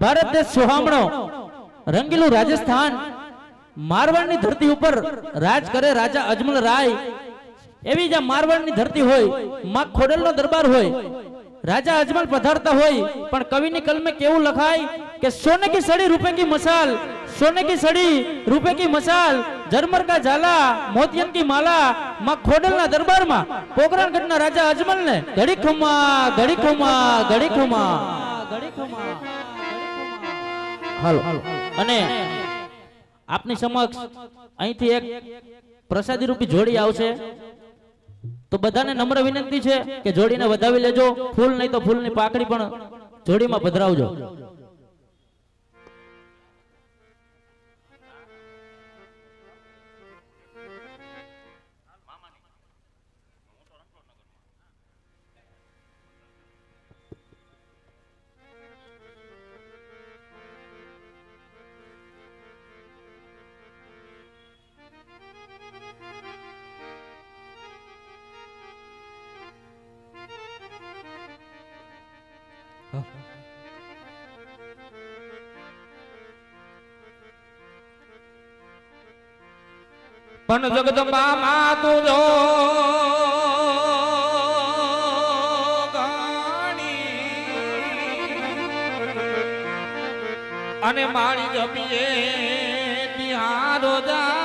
ભારત દેશ સુહામણો રંગીલું રાજસ્થાન. મારવાડની ધરતી ઉપર રાજ કરે રાજા અજમલ રાય. એવી જ્યાં મારવાડની ધરતી હોય, માં ખોડલનો દરબાર હોય. રાજા અજમલ પધારતા હોય, પણ કવિની કલમે કેવું લખાય કે સોને કી સડી રૂપે કી મસાલ, સોને કી સડી રૂપે કી મસાલ જરમર કા ઝાલા, મોતિયન કી માલા, માં ખોડલના દરબારમાં પોકરણગઢના રાજા અજમલને ઘડી ખુમા ઘડી ખુમા ઘડી ખુમા ઘડી ખમા. હાલો. અને આપની સમક્ષ અહીંથી એક પ્રસાદી રૂપી જોડી આવશે. તો બધાને નમ્ર વિનંતી છે કે જોડીને વધાવી લેજો. ફૂલ નહીં તો ફૂલની પાકડી પણ જોડીમાં પધરાવજો. પણ જગદંબા માં તું જો અને મારી જપીએ ત્યાં રોજા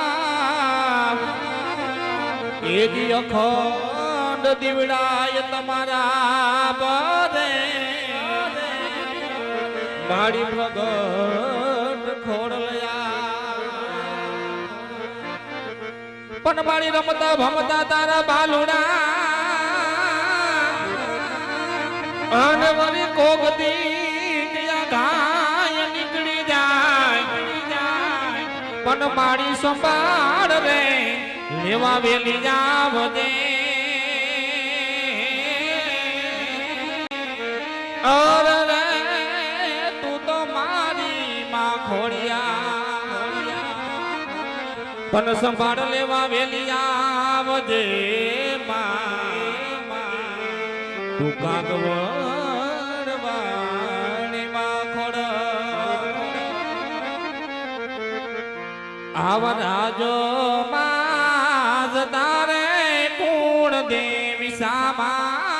એ દી અખંડ દીવડાય તમારા બરે મારી પ્રગટ ખોડલયા પણ મારી રમતા ભમતા તારા બાલુડા અને વળી કોગતી ક્યાં ગાય નીકળી જાય. પણ મારી સંભાળ રે, લેવા વેલી જાવજે. અર પણ સંભાળ લેવા વેલી આવજે તું કાગવડ આવરાજો માજ તારે કુણ દેવી સામારે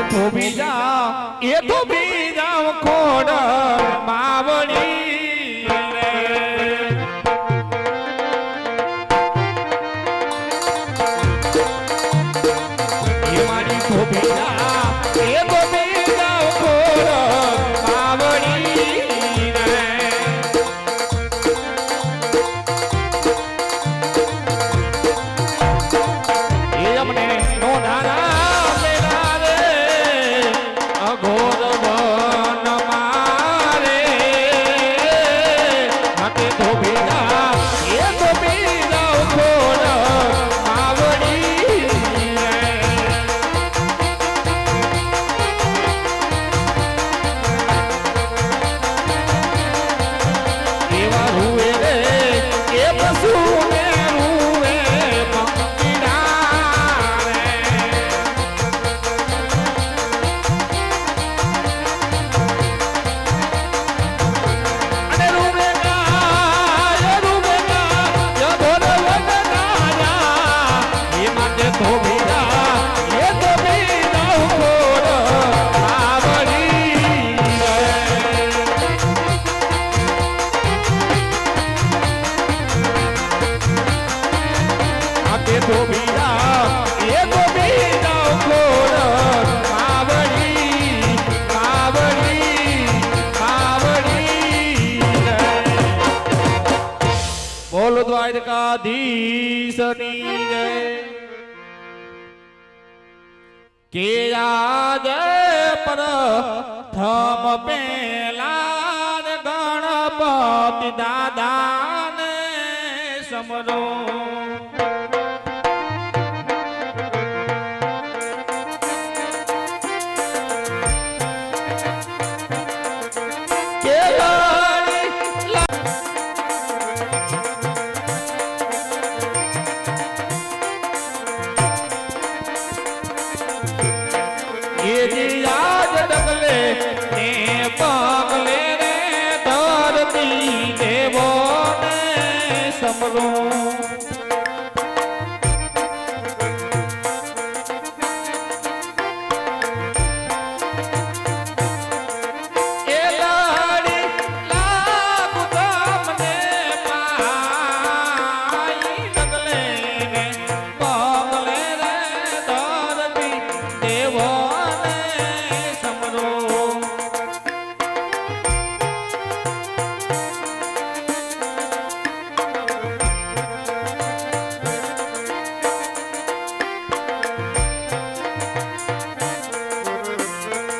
મારે થોભી જાવ એ થોભી બીજા ખોડ માવડી કે યાદ પર થમ પેલા ગણપતિ દાદાને સમરો.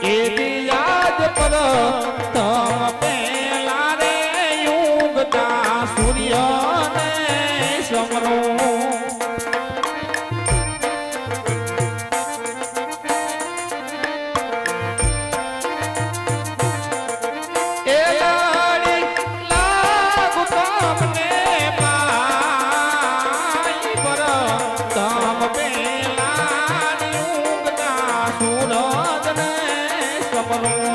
એની યાદ પર પરમ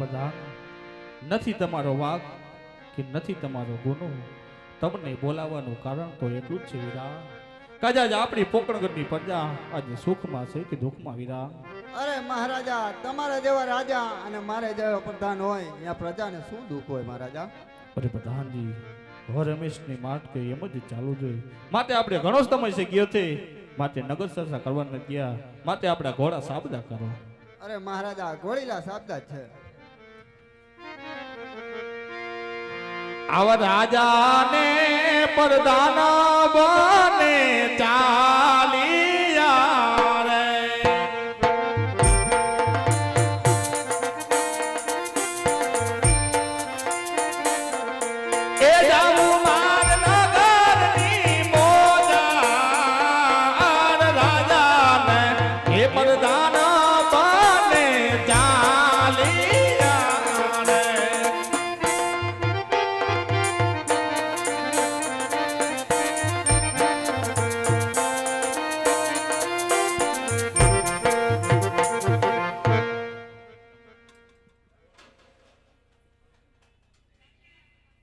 વીરા નથી તમારો વાંક કે નથી તમારો ગુનો. તમને બોલાવવાનું કારણ તો એટલું જ છે વીરા. કદાચ આપણી પોકણગઢની પ્રજા આજે સુખમાં છે કે દુઃખમાં વીરા? અરે મહારાજા તમારા જેવા રાજા અને મારે જેવા પ્રધાન હોય ત્યાં પ્રજાને શું દુઃખ હોય મહારાજા? અરે પ્રધાનજી હવે રમેશની માટ કે એમ જ ચાલુ જોઈએ. માટે આપણે ઘણો સમય છે ગયો છે. માટે નગર સરસા કરવા નથી ગયા. માટે આપણા ઘોડા સાબદા કરો. અરે મહારાજા ઘોડીલા સાબદા છે. આવ રાજાને પરદાના બને ચાલિયા રે. એ જાવ